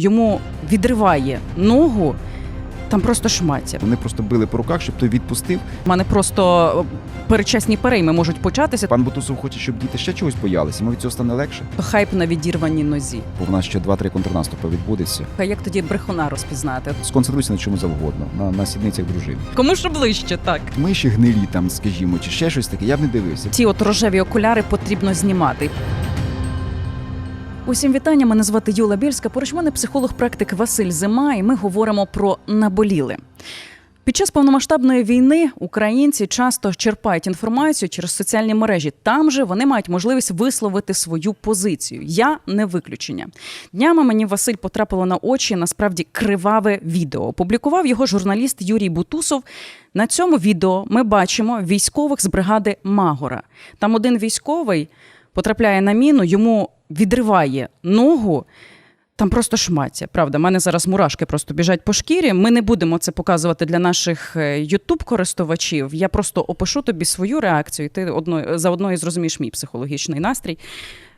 Йому відриває ногу, там просто шмаття. Вони просто били по руках, щоб той відпустив. У мене просто передчасні перейми можуть початися. Пан Бутусов хоче, щоб діти ще чогось боялися. Йому від цього стане легше. Хайп на відірваній нозі. Бо в нас ще 2-3 контрнаступи відбудеться. А як тоді брехуна розпізнати? Сконцентруйся на чому завгодно, на, на сідницях дружини. Кому ж ближче, так? Ми ще гнилі там, скажімо, чи ще щось таке. Я б не дивився. Ці от рожеві окуляри потрібно знімати. Усім вітання. Мене звати Юла Бєльська. Поруч мене психолог-практик Василь Зима, і ми говоримо про наболіле. Під час повномасштабної війни українці часто черпають інформацію через соціальні мережі. Там же вони мають можливість висловити свою позицію. Я не виключення. Днями мені Василь потрапило на очі насправді криваве відео. Опублікував його журналіст Юрій Бутусов. На цьому відео ми бачимо військових з бригади Магора. Там один військовий потрапляє на міну, йому відриває ногу. Там просто шмаття. Правда, в мене зараз мурашки просто біжать по шкірі. Ми не будемо це показувати для наших ютуб користувачів. Я просто опишу тобі свою реакцію. і Ти одно, заодно і зрозумієш мій психологічний настрій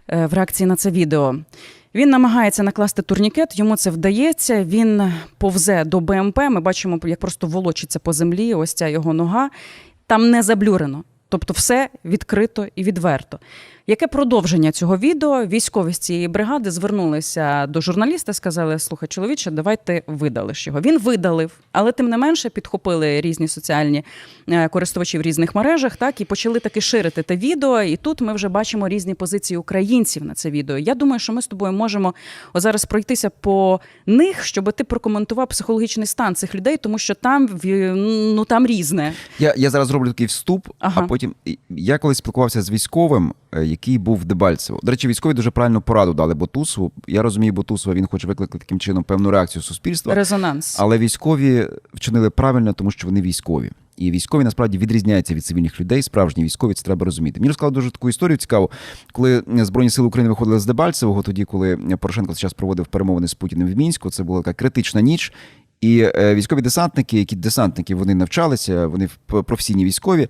е, в реакції на це відео. Він намагається накласти турнікет, йому це вдається. Він повзе до БМП. Ми бачимо, як просто волочиться по землі. Ось ця його нога. Там не заблюрено. Тобто, все відкрито і відверто. Яке продовження цього відео? Військові з цієї бригади звернулися до журналіста, сказали: слухай, чоловіче, давай ти видалиш його. Він видалив, але тим не менше підхопили різні соціальні е, користувачі в різних мережах, так і почали таки ширити те відео. І тут ми вже бачимо різні позиції українців на це відео. Я думаю, що ми з тобою можемо зараз пройтися по них, щоб ти прокоментував психологічний стан цих людей, тому що там ну там різне. Я, я зараз зроблю такий вступ, Ага. а потім я колись спілкувався з військовим, е, який був в Дебальцево. До речі, військові дуже правильну пораду дали Ботусову. Я розумію, Ботусова він хоче викликати таким чином певну реакцію суспільства. Резонанс. Але військові вчинили правильно, тому що вони військові. І військові насправді відрізняються від цивільних людей. Справжні військові це треба розуміти. Мені розказали дуже таку історію цікаву, коли Збройні сили України виходили з Дебальцевого, тоді коли Порошенко зараз проводив перемовини з Путіним в Мінську. Це була така критична ніч. І е, військові десантники, які десантники, вони навчалися, вони в- професійні військові,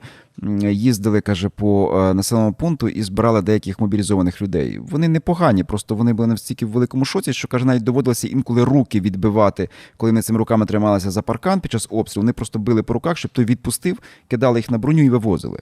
їздили, каже, по е, населеному пункту і збирали деяких мобілізованих людей. Вони непогані, просто вони були настільки в великому шоці, що каже, навіть доводилося інколи руки відбивати, коли вони цими руками трималися за паркан під час обстрілу. Вони просто били по руках, щоб той відпустив, кидали їх на броню і вивозили.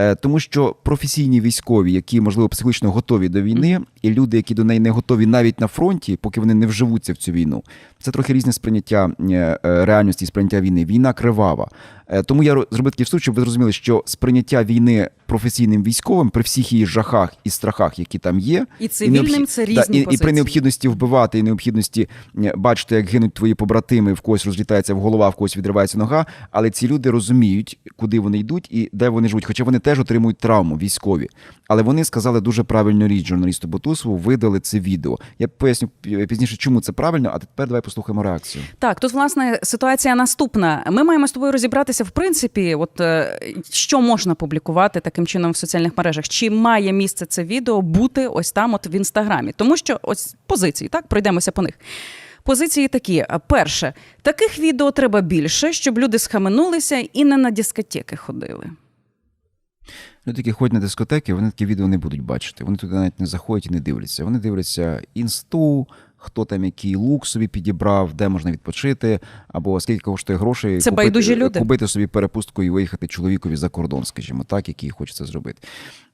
Е, Тому що професійні військові, які можливо психологічно готові до війни, і люди, які до неї не готові навіть на фронті, поки вони не вживуться в цю війну, це трохи різне сприйняття е, е, реальності і сприйняття війни. Війна кривава. Е, Тому я ро- зробив такий вступ, щоб ви зрозуміли, що сприйняття війни професійним військовим при всіх її жахах і страхах, які там є, І цивільним необхід- це Да, різні і, і позиції. при необхідності вбивати, і необхідності бачити, як гинуть твої побратими, в когось розлітається в голова, в когось відривається нога. Але ці люди розуміють, куди вони йдуть і де вони живуть. Хоча вони теж отримують травму військові. Але вони сказали дуже правильну річ журналісту Бутусову, видали це відео. Я поясню пізніше, чому це правильно, а тепер давай послухаємо реакцію. Так, тут власне ситуація наступна. Ми маємо з тобою розібратися, в принципі, от е, що можна публікувати таким чином в соціальних мережах. Чи має місце це відео бути ось там, от в інстаграмі? Тому що ось позиції, так пройдемося по них. Позиції такі: перше, таких відео треба більше, щоб люди схаменулися і не на дискотеки ходили. Люди, які ходять на дискотеки, вони такі відео не будуть бачити. Вони туди навіть не заходять і не дивляться. Вони дивляться інсту, хто там який лук собі підібрав, де можна відпочити, або скільки коштує грошей Це байдужі люди. купити собі перепустку і виїхати чоловікові за кордон, скажімо так, який хоче це зробити.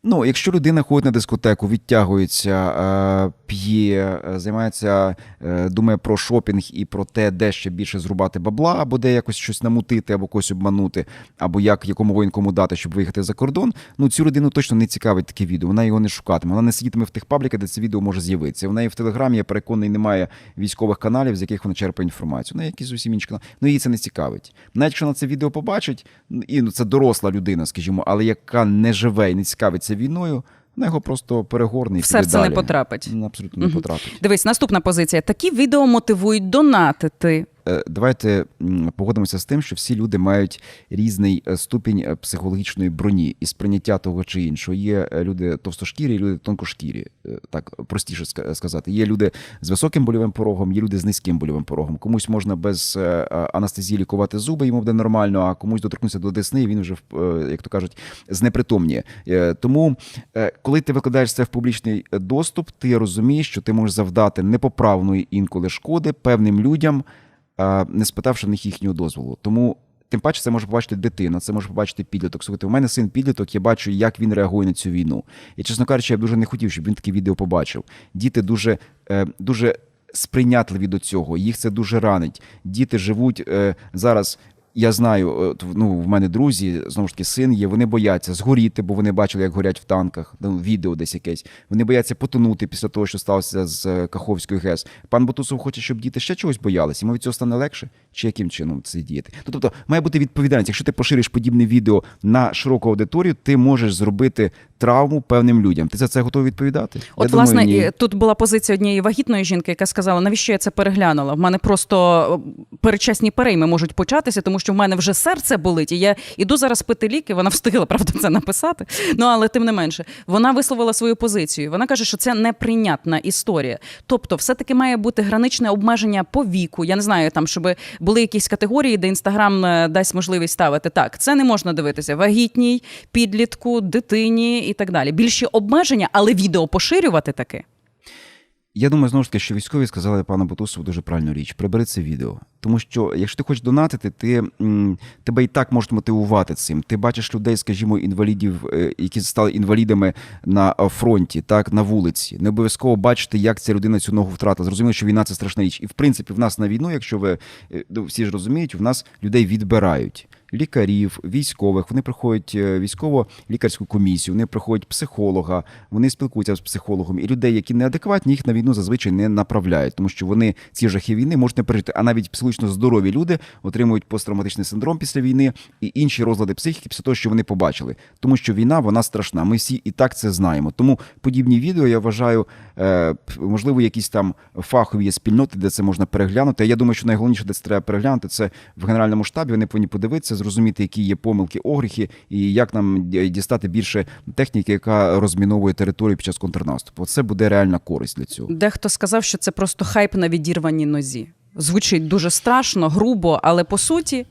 Ну, якщо людина ходить на дискотеку, відтягується, е, п'є, е, займається, е, думає про шопінг і про те, де ще більше зрубати бабла, або де якось щось намутити, або когось обманути, або як якому воєнкому дати, щоб виїхати за кордон. Ну цю людину точно не цікавить таке відео. Вона його не шукатиме. Вона не сидітиме в тих пабліках, де це відео може з'явитися. В неї в телеграмі, я переконаний, немає військових каналів, з яких вона черпає інформацію. Ну, якісь зовсім інші канали. Ну її це не цікавить. Навіть якщо вона це відео побачить, і ну, це доросла людина, скажімо, але яка не живе і не цікавиться війною, На його просто перегорний В серце не потрапить. Абсолютно не угу. потрапить. Дивись, наступна позиція. Такі відео мотивують донатити. Е, давайте погодимося з тим, що всі люди мають різний е, ступінь е, психологічної броні і сприйняття того чи іншого. Є люди товстошкірі, люди тонкошкірі, так простіше сказати. Є люди з високим больовим порогом, є люди з низьким больовим порогом. Комусь можна без анестезії лікувати зуби, йому буде нормально, а комусь доторкнутися до десни, і він вже як то кажуть, знепритомніє. Тому, коли ти викладаєш це в публічний доступ, ти розумієш, що ти можеш завдати непоправної інколи шкоди певним людям, не спитавши в них їхнього дозволу. Тому. Тим паче це може побачити дитина, це може побачити підліток. Слухайте, у мене син підліток, я бачу, як він реагує на цю війну. І, чесно кажучи, я б дуже не хотів, щоб він таке відео побачив. Діти дуже, е, дуже сприйнятливі до цього, їх це дуже ранить. Діти живуть е, зараз. Я знаю, от, ну в мене друзі, знову ж таки, син є. Вони бояться згоріти, бо вони бачили, як горять в танках. Ну, відео десь якесь. Вони бояться потонути після того, що сталося з е, Каховською ГЕС. Пан Бутусов хоче, щоб діти ще чогось боялися. Йому від цього стане легше, чи яким чином це діяти? Ну, тобто, має бути відповідальність. Якщо ти пошириш подібне відео на широку аудиторію, ти можеш зробити травму певним людям. Ти за це готовий відповідати? От, Я власне, думаю, ні. тут була позиція однієї вагітної жінки, яка сказала, навіщо я це переглянула? В мене просто е, передчасні перейми можуть початися, тому що в мене вже серце болить, і я іду зараз пити ліки. Вона встигла правда це написати. Ну але тим не менше, вона висловила свою позицію. Вона каже, що це неприйнятна історія. Тобто, все-таки має бути граничне обмеження по віку. Я не знаю, там щоб були якісь категорії, де інстаграм е, дасть можливість ставити так. Це не можна дивитися вагітній, підлітку, дитині і так далі. Більші обмеження, але відео поширювати таки. Я думаю, знову ж таки, що військові сказали пану Бутусову дуже правильну річ. Прибери це відео. Тому що, якщо ти хочеш донатити, ти тебе і так можуть мотивувати цим. Ти бачиш людей, скажімо, інвалідів, е, які стали інвалідами на е, фронті, так на вулиці. Не обов'язково бачити, як ця людина цю ногу втратила. Зрозуміло, що війна це страшна річ. І в принципі, в нас на війну, якщо ви е, ну, всі ж розуміють, в нас людей відбирають. Лікарів, військових, вони приходять е, військово-лікарську комісію, вони приходять психолога, вони спілкуються з психологом. І людей, які неадекватні, їх на війну зазвичай не направляють, тому що вони ці жахи війни можуть не пережити. А навіть психологічно здорові люди отримують посттравматичний синдром після війни і інші розлади психіки після того, що вони побачили. Тому що війна вона страшна. Ми всі і так це знаємо. Тому подібні відео я вважаю, е, можливо, якісь там фахові спільноти, де це можна переглянути. Я думаю, що найголовніше, де це треба переглянути, це в генеральному штабі. Вони повинні подивитися, зрозуміти, які є помилки, огріхи, і як нам дістати більше техніки, яка розміновує територію під час контрнаступу. Це буде реальна користь для цього. Дехто сказав, що це просто хайп на відірваній нозі. Звучить дуже страшно, грубо, але по суті,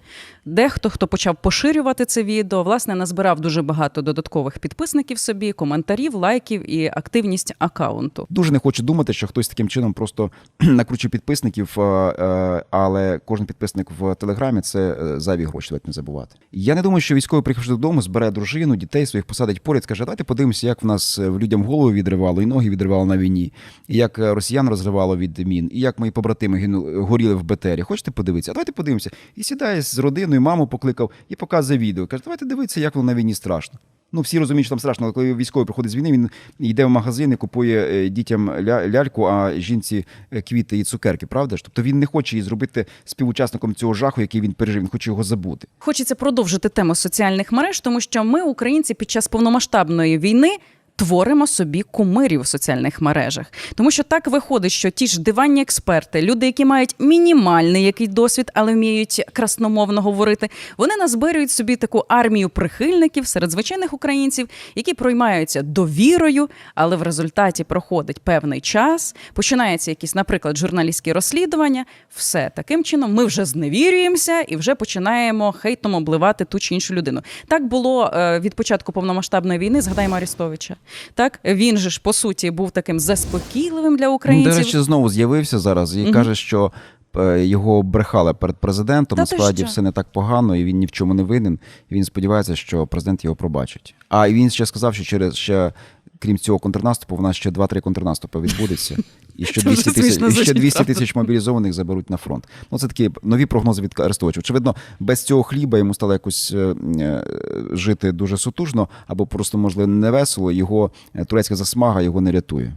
дехто, хто почав поширювати це відео, власне, назбирав дуже багато додаткових підписників собі, коментарів, лайків і активність акаунту. Дуже не хочу думати, що хтось таким чином просто накручує підписників, е, е, але кожен підписник в телеграмі це е, зайві гроші, давайте не забувати. Я не думаю, що військовий приїхавши додому, збере дружину, дітей своїх посадить поряд, скаже, давайте подивимося, як в нас людям голову відривало і ноги відривало на війні, і як росіян розривало від мін, і як мої побратими горіли в БТРі. Хочете подивитися? Давайте подивимося. І сідає з родиною, маму покликав і показує відео. Каже, давайте дивитися, як воно на війні страшно. Ну, всі розуміють, що там страшно, але коли військовий приходить з війни, він йде в магазин і купує е, дітям ля- ляльку, а жінці е, квіти і цукерки, правда ж? Тобто він не хоче її зробити співучасником цього жаху, який він пережив. Він хоче його забути. Хочеться продовжити тему соціальних мереж, тому що ми, українці, під час повномасштабної війни. Творимо собі кумирів у соціальних мережах, тому що так виходить, що ті ж диванні експерти, люди, які мають мінімальний який досвід, але вміють красномовно говорити, вони назбирюють собі таку армію прихильників серед звичайних українців, які проймаються довірою, але в результаті проходить певний час, починаються якісь, наприклад, журналістські розслідування. Все таким чином ми вже зневірюємося і вже починаємо хейтом обливати ту чи іншу людину. Так було е, від початку повномасштабної війни. Згадаємо Арестовича. Так він же ж по суті був таким заспокійливим для Він, українців. до речі, знову з'явився зараз і угу. каже, що е, його брехали перед президентом. Та Насправді все не так погано, і він ні в чому не винен. І він сподівається, що президент його пробачить. А він ще сказав, що через ще. Крім цього контрнаступу, в нас ще 2-3 контрнаступи відбудеться, і що Це 200 тисяч, і ще 200 тисяч мобілізованих заберуть на фронт. Ну це такі нові прогнози від Арестовича. Очевидно, без цього хліба йому стало якось е, е, жити дуже сутужно, або просто можливо не весело. Його е, турецька засмага його не рятує.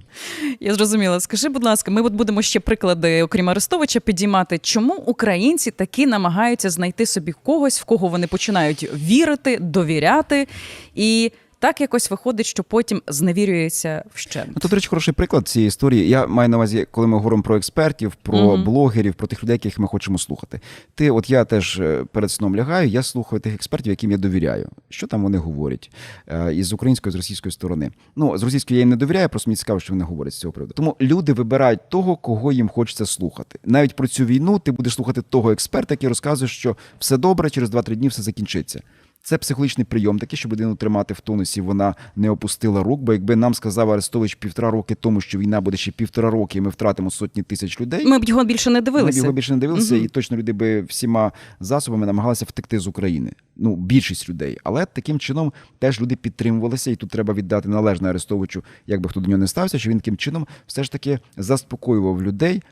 Я зрозуміла. Скажи, будь ласка, ми от будемо ще приклади, окрім Арестовича, підіймати. Чому українці таки намагаються знайти собі когось, в кого вони починають вірити, довіряти і. Так якось виходить, що потім зневірюється вщент. Ну, до речі, хороший приклад цієї історії. Я маю на увазі, коли ми говоримо про експертів, про Мгм. блогерів, про тих людей, яких ми хочемо слухати. Ти, от я теж е, перед сном лягаю, я слухаю тих експертів, яким я довіряю. Що там вони говорять Е, із української, з російської сторони. Ну, з російської я їм не довіряю, просто мені цікаво, що вони говорять з цього приводу. Тому люди вибирають того, кого їм хочеться слухати. Навіть про цю війну ти будеш слухати того експерта, який розказує, що все добре, через 2-3 дні все закінчиться. Це психологічний прийом, такий, щоб людину тримати в тонусі, вона не опустила рук. Бо якби нам сказав Арестович півтора роки тому, що війна буде ще півтора роки, і ми втратимо сотні тисяч людей. Ми б його більше не дивилися. Ми б його більше не дивилися, Мгм. і точно люди би всіма засобами намагалися втекти з України. Ну, більшість людей. Але таким чином теж люди підтримувалися, і тут треба віддати належне Арестовичу, як би хто до нього не стався, що він таким чином все ж таки заспокоював людей.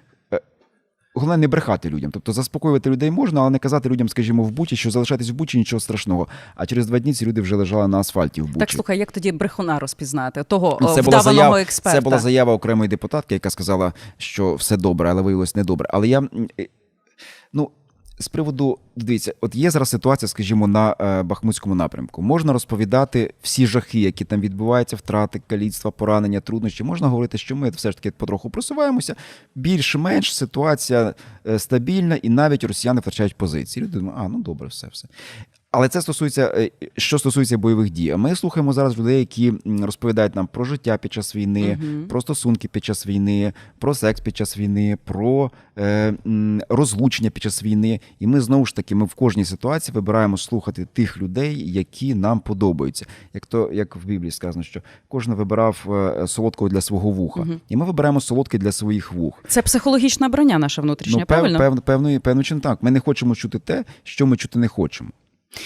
Е, Головне не брехати людям. Тобто заспокоювати людей можна, але не казати людям, скажімо, в Бучі, що залишатись в Бучі нічого страшного. А через два дні ці люди вже лежали на асфальті в Бучі. Так слухай, як тоді брехуна розпізнати? Того Ну, Це була, вдаваного заява, експерта. це була заява окремої депутатки, яка сказала, що все добре, але виявилось недобре. Але я е, ну. З приводу, дивіться, от є зараз ситуація, скажімо, на е, Бахмутському напрямку. Можна розповідати всі жахи, які там відбуваються, втрати, каліцтва, поранення, труднощі. Можна говорити, що ми все ж таки потроху просуваємося. Більш-менш ситуація е, стабільна, і навіть росіяни втрачають позиції. Люди думають, а ну добре, все, все. Але це стосується, е, що стосується бойових дій. Ми слухаємо зараз людей, які розповідають нам про життя під час війни, Мгм. про стосунки під час війни, про секс під час війни, про е, розлучення під час війни. І ми знову ж таки, ми в кожній ситуації вибираємо слухати тих людей, які нам подобаються. Як то як в Біблії сказано, що кожен вибирав е, солодкого для свого вуха, Мгм. і ми вибираємо солодке для своїх вух. Це психологічна броня наша внутрішня, ну, правильно? пев, певно, певно, чи не так. Ми не хочемо чути те, що ми чути не хочемо.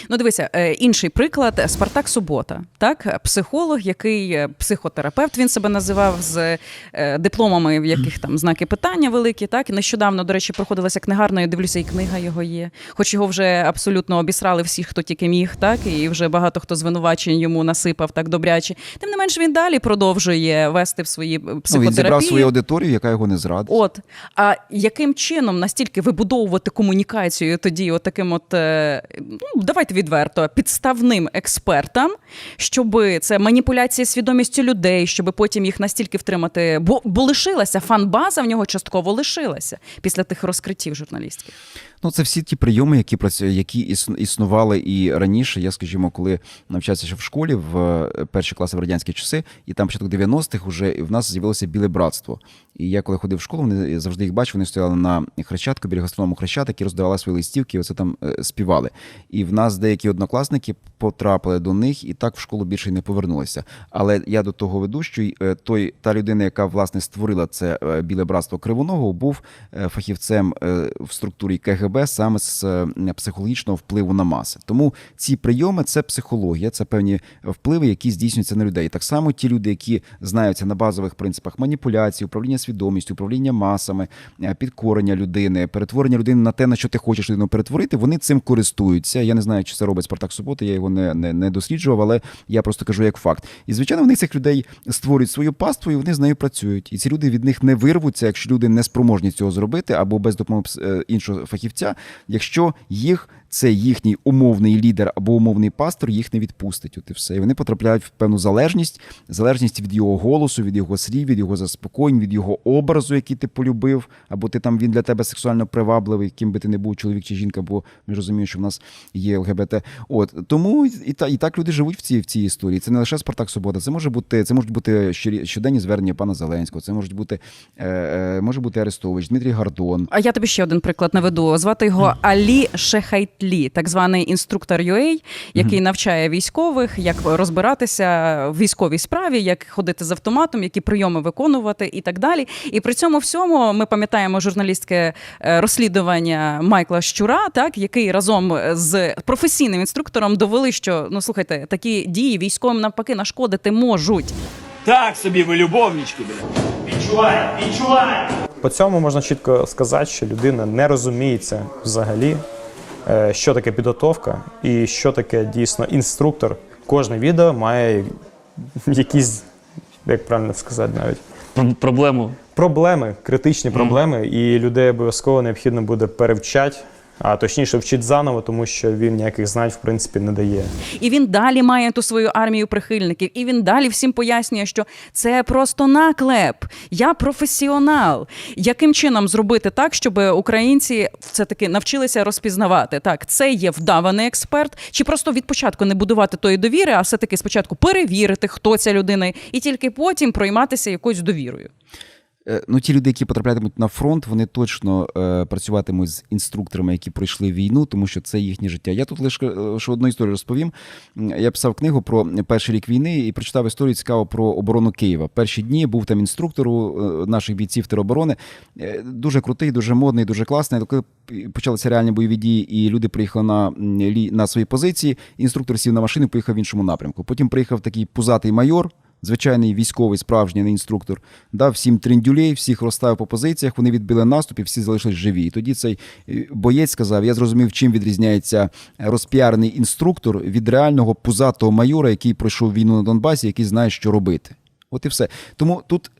Ну, дивися, е, інший приклад Спартак Субота, так, психолог, який е, психотерапевт, він себе називав з е, дипломами, в яких там знаки питання великі. Так, нещодавно, до речі, проходилася книгарна, я дивлюся, і книга його є. Хоч його вже абсолютно обісрали всі, хто тільки міг, так, і вже багато хто звинувачень йому насипав так добряче. Тим не менш, він далі продовжує вести в свої е, Ну, він зібрав свою аудиторію, яка його не зрадить. От а яким чином настільки вибудовувати комунікацію тоді, от таким от е, ну давайте відверто, підставним експертам, щоб це маніпуляція свідомістю людей, щоб потім їх настільки втримати, бо, бо лишилася фан-база в нього частково лишилася після тих розкриттів журналістських. Ну, це всі ті прийоми, які працюють які іс- існували і раніше. Я, скажімо, коли навчався ще в школі в е, перші класи в радянські часи, і там початок 90-х вже в нас з'явилося біле братство. І я коли ходив в школу, вони я завжди їх бачив, вони стояли на хрещатку біля гастроному хрещатик і роздавали свої листівки, і оце там е, співали. І в нас деякі однокласники потрапили до них і так в школу більше не повернулися. Але я до того веду, що е, той та людина, яка власне створила це е, біле братство Кривоного, був е, фахівцем в структурі КГБ саме з психологічного впливу на маси. Тому ці прийоми це психологія, це певні впливи, які здійснюються на людей. Так само ті люди, які знаються на базових принципах маніпуляції, управління свідомістю, управління масами, підкорення людини, перетворення людини на те, на що ти хочеш людину перетворити, вони цим користуються. Я не знаю, чи це робить Спартак Субота, я його не, не, не досліджував, але я просто кажу як факт. І звичайно, вони цих людей створюють свою паству, і вони з нею працюють. І ці люди від них не вирвуться, якщо люди не спроможні цього зробити, або без допомоги е, іншого фахівця, якщо їх це їхній умовний лідер або умовний пастор їх не відпустить. От і все. І вони потрапляють в певну залежність, залежність від його голосу, від його слів, від його заспокоєнь, від його образу, який ти полюбив, або ти там він для тебе сексуально привабливий, ким би ти не був, чоловік чи жінка, бо ми розуміємо, що в нас є ЛГБТ. От тому і та і так люди живуть в цій в цій історії. Це не лише Спартак Субота, це може бути це можуть бути щоденні звернення пана Зеленського, це можуть бути е, е, може бути Арестович, Дмитрій Гордон. А я тобі ще один приклад наведу. Звати його Алі Шехайтлі, так званий інструктор UA, який навчає військових, як розбиратися в військовій справі, як ходити з автоматом, які прийоми виконувати і так далі. І при цьому всьому ми пам'ятаємо журналістське розслідування Майкла Щура, так який разом з професійним інструктором довели, що ну слухайте, такі дії військовим навпаки нашкодити можуть. Так собі ви любовнички, блядь. Відчувай, відчувай! По цьому можна чітко сказати, що людина не розуміється взагалі, що таке підготовка і що таке дійсно інструктор. Кожне відео має якісь, як правильно сказати, навіть Про- проблему. проблеми, критичні проблеми, і людей обов'язково необхідно буде перевчати, а точніше вчить заново, тому що він ніяких знань в принципі не дає. І він далі має ту свою армію прихильників, і він далі всім пояснює, що це просто наклеп. Я професіонал. Яким чином зробити так, щоб українці все таки навчилися розпізнавати? Так, це є вдаваний експерт, чи просто від початку не будувати тої довіри, а все таки спочатку перевірити, хто ця людина, і тільки потім пройматися якоюсь довірою. Е, Ну, ті люди, які потраплятимуть на фронт, вони точно е, працюватимуть з інструкторами, які пройшли війну, тому що це їхнє життя. Я тут лише е, лише одну історію розповім. Я писав книгу про перший рік війни і прочитав історію цікаву про оборону Києва. Перші дні був там інструктор у е, наших бійців тероборони. Дуже крутий, дуже модний, дуже класний. Коли почалися реальні бойові дії, і люди приїхали на, на свої позиції, інструктор сів на машину, поїхав в іншому напрямку. Потім приїхав такий пузатий майор. Звичайний військовий, справжній інструктор, дав всім триндюлей, всіх розставив по позиціях, вони відбили наступ і всі залишились живі. І тоді цей е, боєць сказав: я зрозумів, чим відрізняється розпіарний інструктор від реального пузатого майора, який пройшов війну на Донбасі, який знає, що робити. От і все. Тому тут.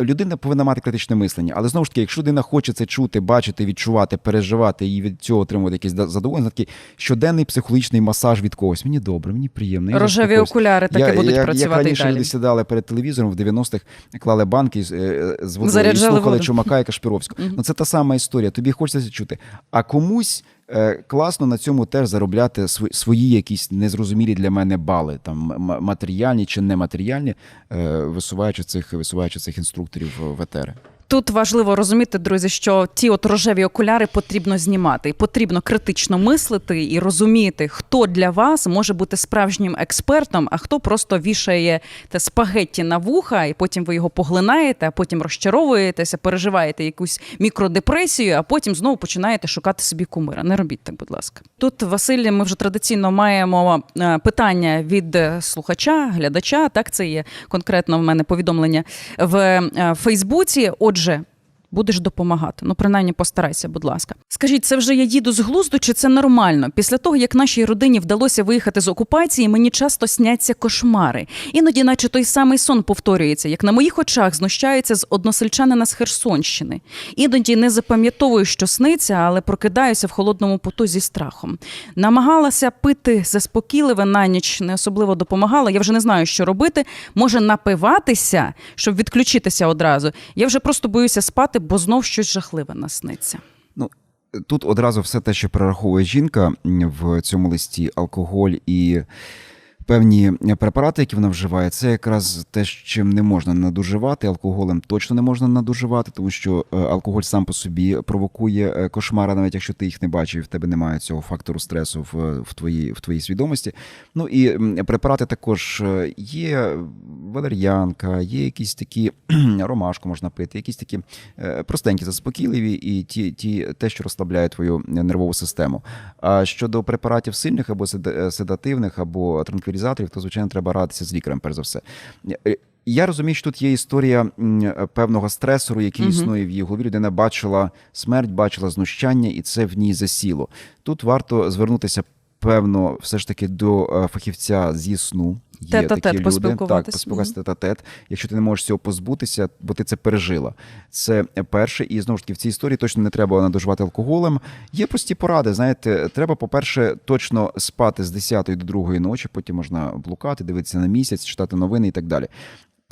Е, Людина повинна мати критичне мислення, але знову ж таки, якщо людина хоче це чути, бачити, відчувати, переживати і від цього отримувати якесь да- задоволення, такий щоденний психологічний масаж від когось. Мені добре, мені приємно. Рожеві окуляри таки Я- будуть як, працювати як і раніше далі. люди сідали перед телевізором в 90-х, клали банки з, е, з водою і слухали воду. Чумака і Кашпіровську. Ну це та сама історія. Тобі хочеться це чути. А комусь. Е, Класно на цьому теж заробляти свої якісь незрозумілі для мене бали, там матеріальні чи нематеріальні, е, висуваючи цих висуваючи цих інструкторів в етери. Тут важливо розуміти, друзі, що ті от рожеві окуляри потрібно знімати. І потрібно критично мислити і розуміти, хто для вас може бути справжнім експертом, а хто просто вішає те спагетті на вуха, і потім ви його поглинаєте, а потім розчаровуєтеся, переживаєте якусь мікродепресію, а потім знову починаєте шукати собі кумира. Не робіть так, будь ласка. Тут, Василь, ми вже традиційно маємо е, питання від е, слухача, глядача. Так, це є конкретно в мене повідомлення в е, Фейсбуці. Отже. Odrze. Будеш допомагати. Ну, принаймні, постарайся, будь ласка. Скажіть, це вже я їду з глузду, чи це нормально? Після того, як нашій родині вдалося виїхати з окупації, мені часто сняться кошмари. Іноді, наче той самий сон повторюється, як на моїх очах знущаються з односельчанина з Херсонщини. Іноді не запам'ятовую, що сниться, але прокидаюся в холодному поту зі страхом. Намагалася пити заспокійливе на ніч, не особливо допомагала. Я вже не знаю, що робити. Може напиватися, щоб відключитися одразу. Я вже просто боюся спати, бо знов щось жахливе насниться. Ну, тут одразу все те, що перераховує жінка в цьому листі: алкоголь і певні препарати, які вона вживає, це якраз те, чим не можна надуживати. Алкоголем точно не можна надуживати, тому що е, алкоголь сам по собі провокує е, кошмари, навіть якщо ти їх не бачив, в тебе немає цього фактору стресу в, в, твоїй, в твоїй свідомості. Ну і препарати також е, є валер'янка, є якісь такі ромашку можна пити, якісь такі е, простенькі, заспокійливі, і ті, ті, те, що розслабляє твою нервову систему. А щодо препаратів сильних або седативних, або транквілізаторів, то звичайно треба радитися з лікарем, перш за все. Е, Я розумію, що тут є історія певного стресору, який Мгм. існує в її голові. Людина бачила смерть, бачила знущання, і це в ній засіло. Тут варто звернутися. Певно, все ж таки до е, фахівця зі сну. Є Тет-а-тет такі люди. поспілкуватись. Так, поспілкуватися тет-а-тет. Якщо ти не можеш цього позбутися, бо ти це пережила. Це перше. І знову ж таки, в цій історії точно не треба надоживати алкоголем. Є прості поради. Знаєте, треба, по-перше, точно спати з 10 до 2 ночі, потім можна блукати, дивитися на місяць, читати новини і так далі.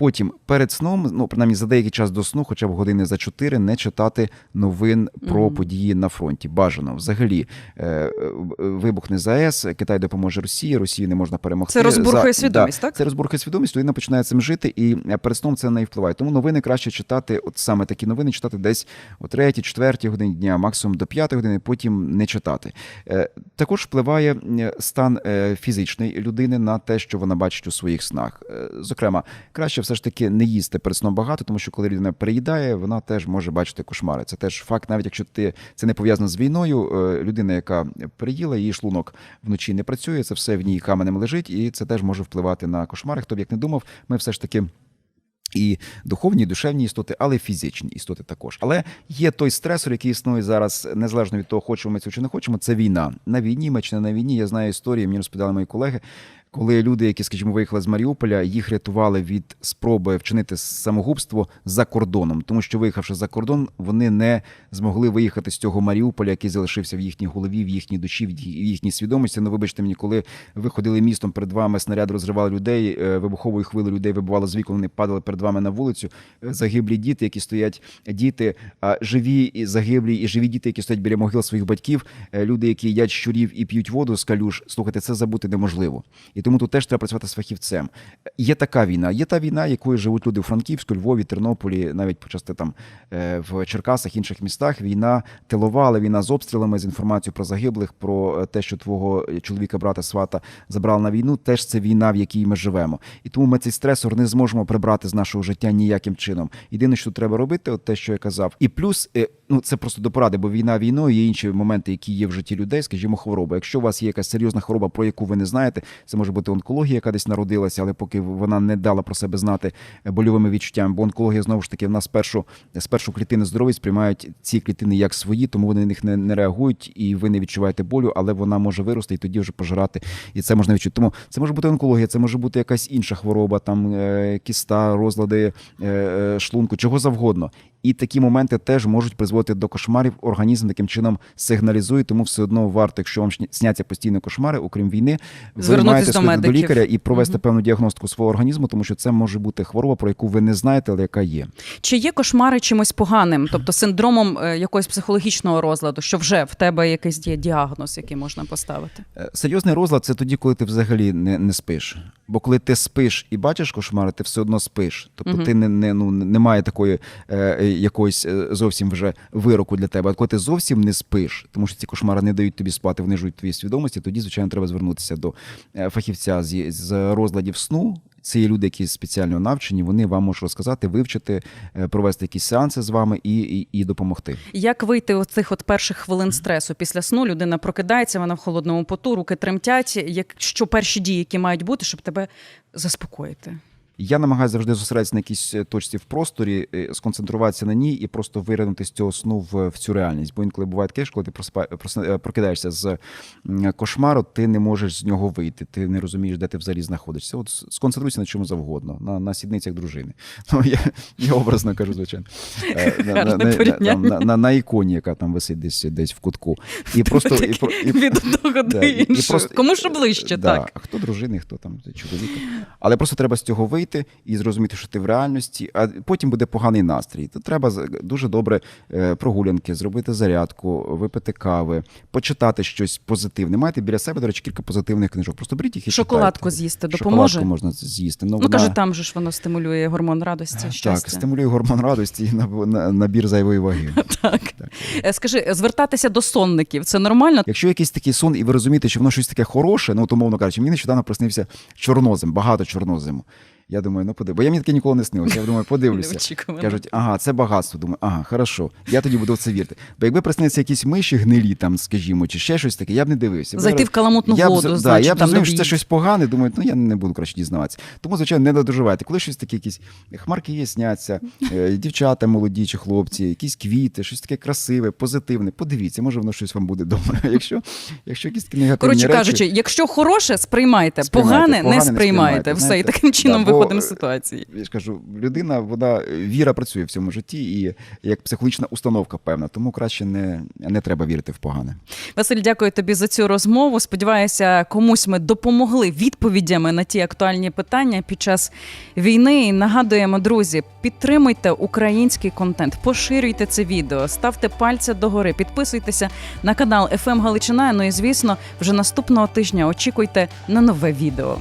Потім перед сном, ну принаймні за деякий час до сну, хоча б години за 4, не читати новин про Мгм. події на фронті. Бажано взагалі е, е, вибухне ЗАЕС, Китай допоможе Росії, Росії не можна перемогти. Це розбурхує За- свідомість, да, так? Це розбурхує свідомість, людина починає цим жити, і е, перед сном це неї впливає. Тому новини краще читати, от саме такі новини читати десь о 3, 4 годині дня, максимум до 5 години, потім не читати. Е, Також впливає стан е, фізичної людини на те, що вона бачить у своїх снах. Е, Зокрема, краще все ж таки не їсти перед сном багато, тому що коли людина переїдає, вона теж може бачити кошмари. Це теж факт, навіть якщо ти це не пов'язано з війною. е, Людина, яка переїла, її шлунок вночі не працює, це все в ній каменем лежить, і це теж може впливати на кошмари. Хто б як не думав, ми все ж таки. І духовні, і душевні істоти, але й фізичні істоти також. Але є той стресор, який існує зараз, незалежно від того, хочемо ми цього чи не хочемо. Це війна. На війні ми чи не на війні. Я знаю історії, мені розповідали мої колеги, коли люди, які, скажімо, виїхали з Маріуполя, їх рятували від спроби вчинити самогубство за кордоном, тому що виїхавши за кордон, вони не змогли виїхати з цього Маріуполя, який залишився в їхній голові, в їхній душі, в їхній свідомості. Ну, вибачте мені, коли ви ходили містом перед вами, снаряд розривали людей, е, вибуховою хвилею людей вибивало з вікон, вони падали перед вами на вулицю. Е, Загиблі діти, які стоять, діти, а живі і загиблі, і живі діти, які стоять біля могил своїх батьків, е, люди, які їдять щурів і п'ють воду з калюш. Слухайте, це забути неможливо. І тому тут теж треба працювати з фахівцем. Є така війна. Є та війна, якою живуть люди у Франківську, Львові, Тернополі, навіть почасти там е, в Черкасах, інших містах. Війна тилова, але війна з обстрілами, з інформацією про загиблих, про е, те, що твого чоловіка, брата, свата забрали на війну. Теж це війна, в якій ми живемо. І тому ми цей стресор не зможемо прибрати з нашого життя ніяким чином. Єдине, що треба робити, от те, що я казав. І плюс, е, ну це просто до поради, бо війна війною є інші моменти, які є в житті людей, скажімо, хвороба. Якщо у вас є якась серйозна хвороба, про яку ви не знаєте, це може бути онкологія, яка десь народилася, але поки вона не дала про себе знати е, больовими відчуттями. Бо онкологія знову ж таки в нас спершу спершу клітини здорові сприймають ці клітини як свої, тому вони на них не, не реагують, і ви не відчуваєте болю, але вона може вирости і тоді вже пожирати. І це можна відчути. Тому це може бути онкологія, це може бути якась інша хвороба, там е, кіста, розлади е, е, шлунку, чого завгодно. І такі моменти теж можуть призводити до кошмарів. Організм таким чином сигналізує, тому все одно варто, якщо вам сняться постійно кошмари, окрім війни, ви маєте до сходити до лікаря і провести певну діагностику свого організму, тому що це може бути хвороба, про яку ви не знаєте, але яка є. Чи є кошмари чимось поганим, тобто синдромом е, якогось психологічного розладу, що вже в тебе якийсь є діагноз, який можна поставити? Е, Серйозний розлад це тоді, коли ти взагалі не, не спиш. Бо коли ти спиш і бачиш кошмари, ти все одно спиш. Тобто Мгм. ти не, не ну немає такої е, якоїсь е, зовсім вже вироку для тебе. А коли ти зовсім не спиш, тому що ці кошмари не дають тобі спати, внижують твої свідомості, тоді, звичайно, треба звернутися до е, фахівця з, розладів сну. Це є люди, які спеціально навчені, вони вам можуть розказати, вивчити, е, провести якісь сеанси з вами і, і, і допомогти. Як вийти з цих от перших хвилин стресу після сну? Людина прокидається, вона в холодному поту, руки тремтять. Як що перші дії, які мають бути, щоб тебе заспокоїти? Я намагаюся завжди зосередитися на якійсь е, точці в просторі, е, сконцентруватися на ній і просто виринути з цього сну в, в цю реальність. Бо інколи буває таке, що коли ти е, прокидаєшся з кошмару, ти не можеш з нього вийти. Ти не розумієш, де ти взагалі знаходишся. От сконцентруйся на чому завгодно, на, на сідницях дружини. Ну я, я образно кажу, звичайно. На, на, на, на, на, на, на іконі, яка там висить десь десь в кутку. І просто і, і, від одного до іншого. Кому що ближче, так. А хто дружини, хто там чоловіка. Але просто треба з цього вийти і зрозуміти, що ти в реальності, а потім буде поганий настрій. То треба дуже добре е, прогулянки, зробити зарядку, випити кави, почитати щось позитивне. Маєте біля себе, до речі, кілька позитивних книжок. Просто беріть їх і Шоколадку читайте. з'їсти допоможе. Шоколадку можна з'їсти. Ну, Ну вона... каже, там же ж воно стимулює гормон радості, Так, стимулює гормон радості і набір зайвої ваги. Так. Е, Скажи, звертатися до сонників це нормально? Якщо якийсь такий сон, і ви розумієте, що воно щось таке хороше, ну то мовно кажучи, мені нещодавно приснився чорнозем, багато чорнозиму. Я думаю, ну подивись, бо я мені таке ніколи не снилося. Я думаю, подивлюся. Кажуть, ага, це багатство. Думаю, ага, хорошо. Я тоді буду в це вірити. Бо якби приснилися якісь миші гнилі, там, скажімо, чи ще щось таке, я б не дивився. Зайти в каламутну я б, воду, да, значить, я б зрозумів, що це щось погане, думаю, ну я не буду краще дізнаватися. Тому, звичайно, не додоживайте. Коли щось таке, якісь хмарки є, сняться, е, дівчата молоді чи хлопці, якісь квіти, щось таке красиве, позитивне. Подивіться, може воно щось вам буде добре. Якщо, якщо якісь негативні Коротше речі, кажучи, якщо хороше, сприймайте, Сприймайте, погане, погане не не сприймайте. сприймайте, Все, і таким чином Да, виходимо з е, ситуації. я ж кажу, людина, вона віра працює в цьому житті і як психологічна установка певна, тому краще не, не треба вірити в погане. Василь, дякую тобі за цю розмову. Сподіваюся, комусь ми допомогли відповідями на ті актуальні питання під час війни. І нагадуємо, друзі, підтримуйте український контент, поширюйте це відео, ставте пальця догори, підписуйтеся на канал «ФМ Галичина. Ну і звісно, вже наступного тижня очікуйте на нове відео.